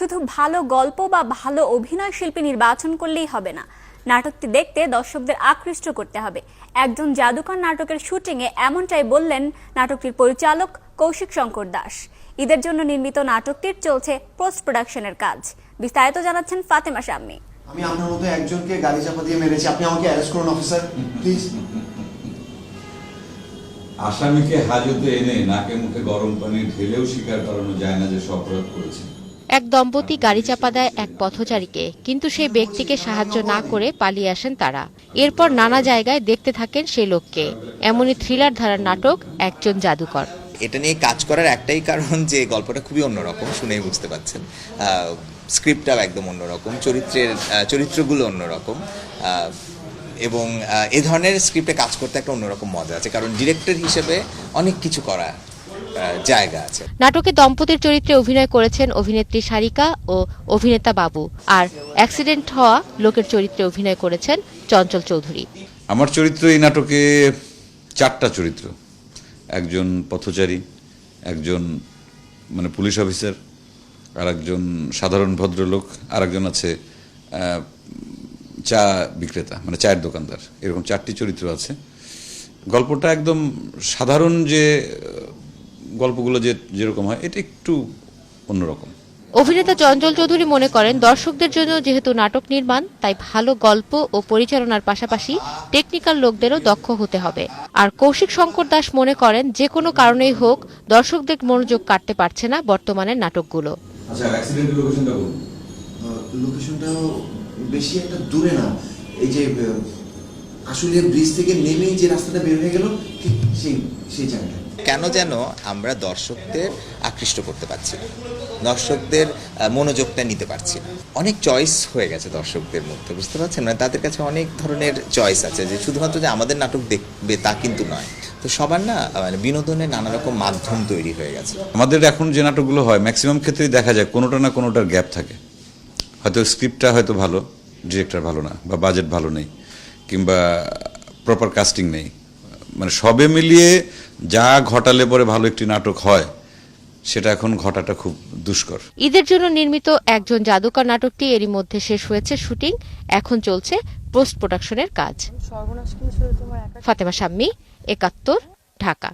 শুধু ভালো গল্প বা ভালো অভিনয় শিল্পী নির্বাচন করলেই হবে না। নাটকটি দেখতে দর্শকদের আকৃষ্ট করতে হবে। একজন জাদুকর নাটকের শুটিংয়ে এমনটাই বললেন নাটকটির পরিচালক কৌশিক শঙ্কর দাস। ঈদের জন্য নির্মিত নাটকটির চলছে পোস্ট প্রোডাকশনের কাজ। বিস্তারিত জানাচ্ছেন ফাতেমা শাম্মী। আমি আপনার মতো একজনকে গাড়ি চাপা দিয়ে মেরেছি। আপনি আমাকে অ্যারেস্ট করুন অফিসার প্লিজ আসামিকে হাজতে এনে নাকে মুখে গরম পানি ঢেলেও স্বীকার করানো যায় না যে সে অপরাধ করেছে। এক দম্পতি গাড়ি চাপা দেয় এক পথচারীকে, কিন্তু সেই ব্যক্তিকে সাহায্য না করে পালিয়ে আসেন তারা। এরপর নানা জায়গায় দেখতে থাকেন সেই লোককে। এমনই থ্রিলার ধারার নাটক, একজন জাদুকর। এটা নিয়ে কাজ করার একটাই কারণ যে গল্পটা খুবই অন্যরকম, শুনেই বুঝতে পারছেন। স্ক্রিপ্টটাও একদম অন্যরকম, চরিত্রের চরিত্রগুলো অন্যরকম এবং এ ধরনের স্ক্রিপ্টে কাজ করতে একটা অন্যরকম মজা আছে, কারণ ডিরেক্টর হিসেবে অনেক কিছু করা জায়গা আছে। নাটকে দম্পতির চরিত্রে অভিনয় করেছেন অভিনেত্রী সারিকা ও অভিনেতা বাবু। আর অ্যাক্সিডেন্ট হওয়া লোকের চরিত্রে অভিনয় করেছেন চঞ্চল চৌধুরী। আমার চরিত্র এই নাটকে চারটা চরিত্র। একজন পথচারী একজন মানে পুলিশ অফিসার আর একজন সাধারণ ভদ্রলোক আর একজন আছে চা বিক্রেতা মানে চায়ের দোকানদার। এরকম চারটি চরিত্র আছে। গল্পটা একদম সাধারণ যে গল্পগুলো যে যেরকম হয় এটা একটু অন্যরকম। অভিনেতা চঞ্চল চৌধুরী মনে করেন দর্শকদের জন্য যেহেতু নাটক নির্মাণ তাই ভালো গল্প ও পরিচালনার পাশাপাশি টেকনিক্যাল লোকদেরও দক্ষ হতে হবে। আর কৌশিক শঙ্কর দাস মনে করেন যে কোনো কারণেই হোক দর্শকদের মনোযোগ কাটতে পারছে না বর্তমানের নাটকগুলো। আচ্ছা অ্যাক্সিডেন্টের লোকেশনটা বলুন। লোকেশনটাও বেশি একটা দূরে না। এই যে আসলে ব্রিজ থেকে নেমেই যে রাস্তাটা বের হয়ে গেল ঠিক সেই সেই জায়গাটা। কেন যেন আমরা দর্শকদের আকৃষ্ট করতে পারছি না? দর্শকদের মনোযোগটা নিতে পারছি না। অনেক চয়েস হয়ে গেছে দর্শকদের মধ্যে, বুঝতে পারছেন? মানে তাদের কাছে অনেক ধরনের চয়েস আছে যে শুধুমাত্র যে আমাদের নাটক দেখবে তা কিন্তু নয়। তো সবার না মানে বিনোদনের নানা রকম মাধ্যম তৈরি হয়ে গেছে। আমাদের এখন যে নাটকগুলো হয় ম্যাক্সিমাম ক্ষেত্রেই দেখা যায় কোনোটা না কোনোটার গ্যাপ থাকে। হয়তো স্ক্রিপ্টটা হয়তো ভালো ডিরেক্টর ভালো না, বা বাজেট ভালো নেই, কিংবা প্রপার কাস্টিং নেই। মানে সবে মিলিয়ে যা ঘটালে পরে ভালো একটি নাটক হয় সেটা এখন ঘটাটা খুব দুষ্কর। ঈদের জন্য নির্মিত একজন জাদুকর নাটকটি এরই মধ্যে শেষ হয়েছে শুটিং এখন চলছে পোস্ট প্রোডাকশনের কাজ। ফাতেমা শাম্মী একাত্তর ঢাকা।